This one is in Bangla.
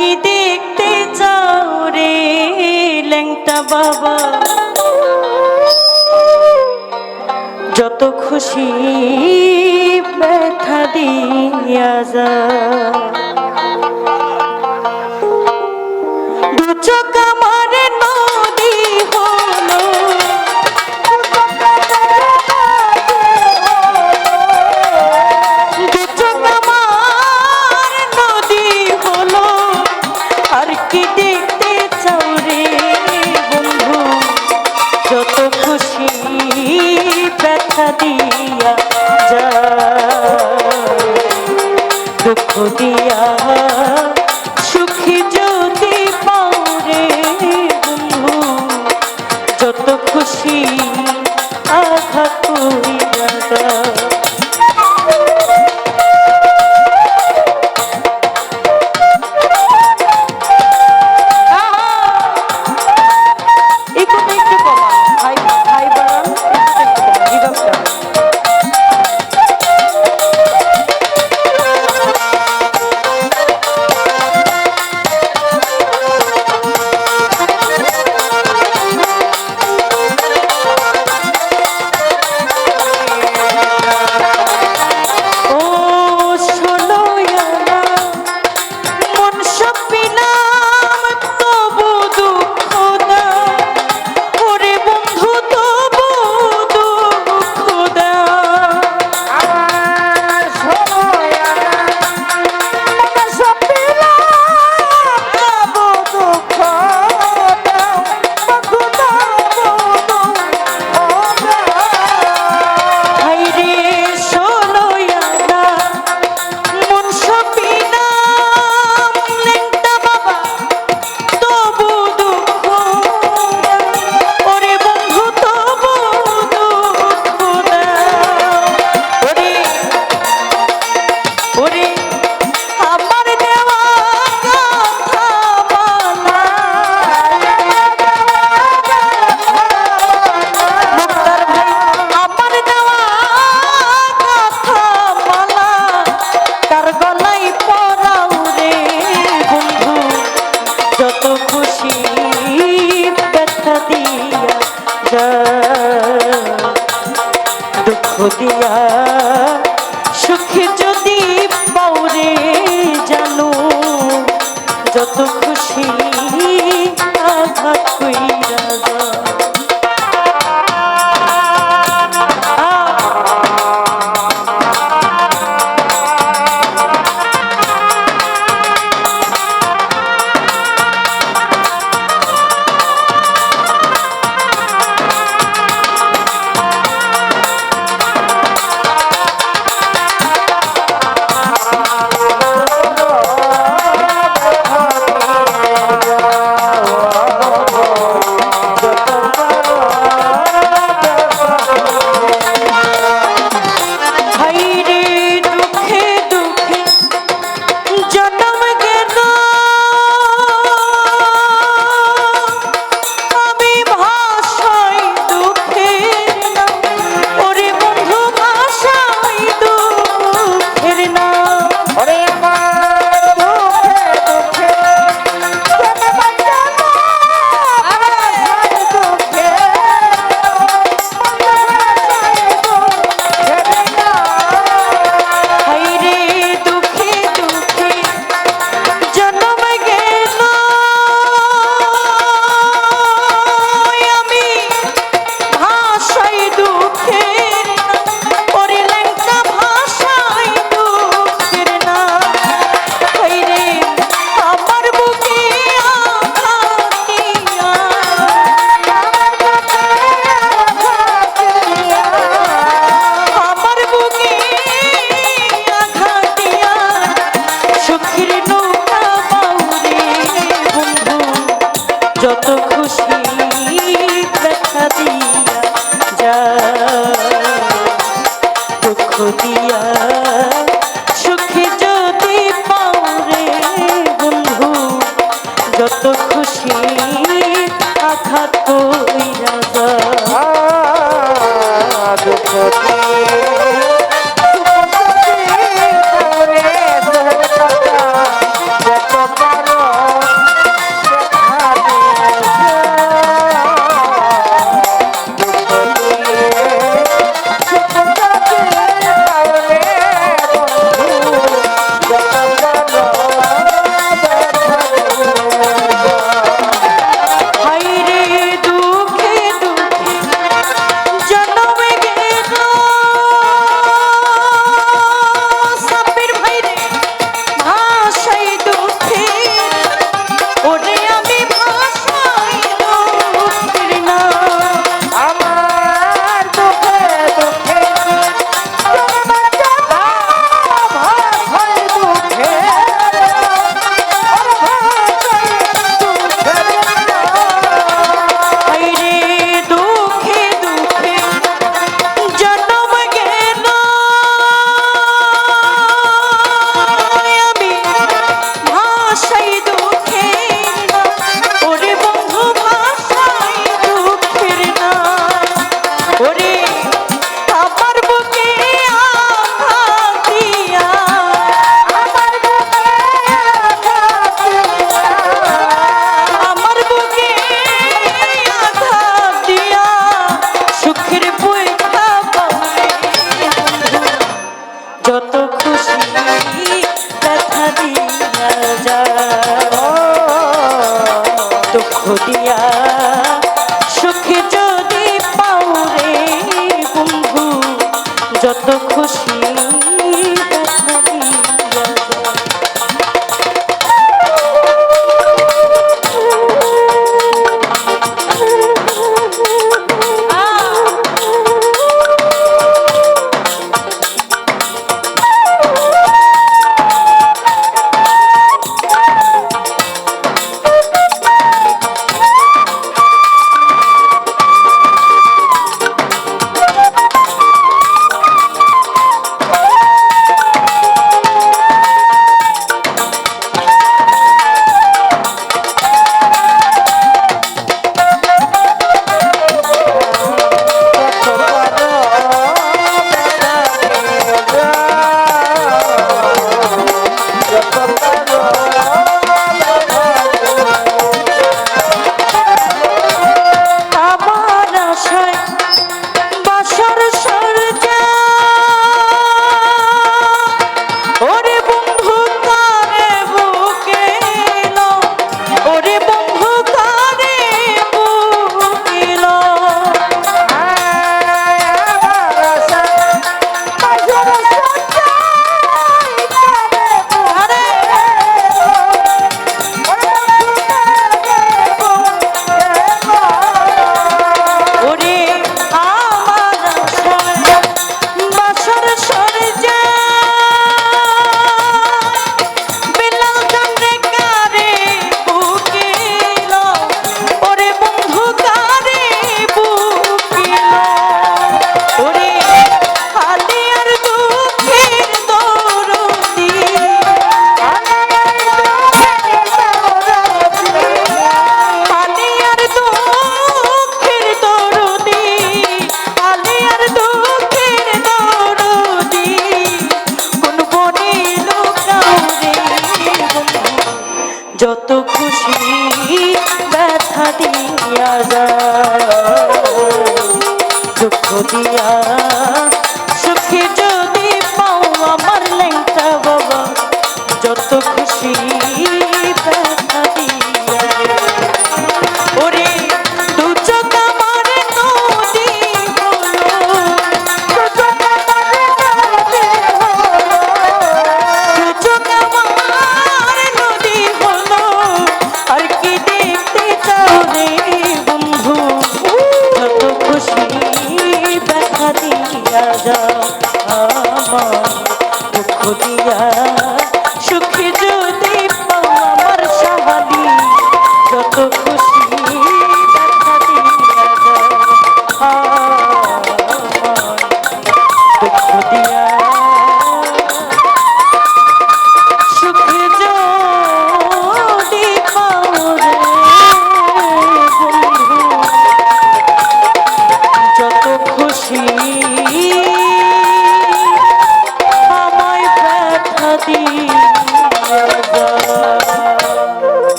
কি দেখতে চাও রে ল্যাংটা বাবা? যত খুশি ব্যথা দিয়া যা। দু চোখ ti. ঘটিয়া María. যত খুশি ব্যথা দিয়া যায় দুঃখ দিয়া সুখী দিয়া যাও আমার দুঃখ দিয়া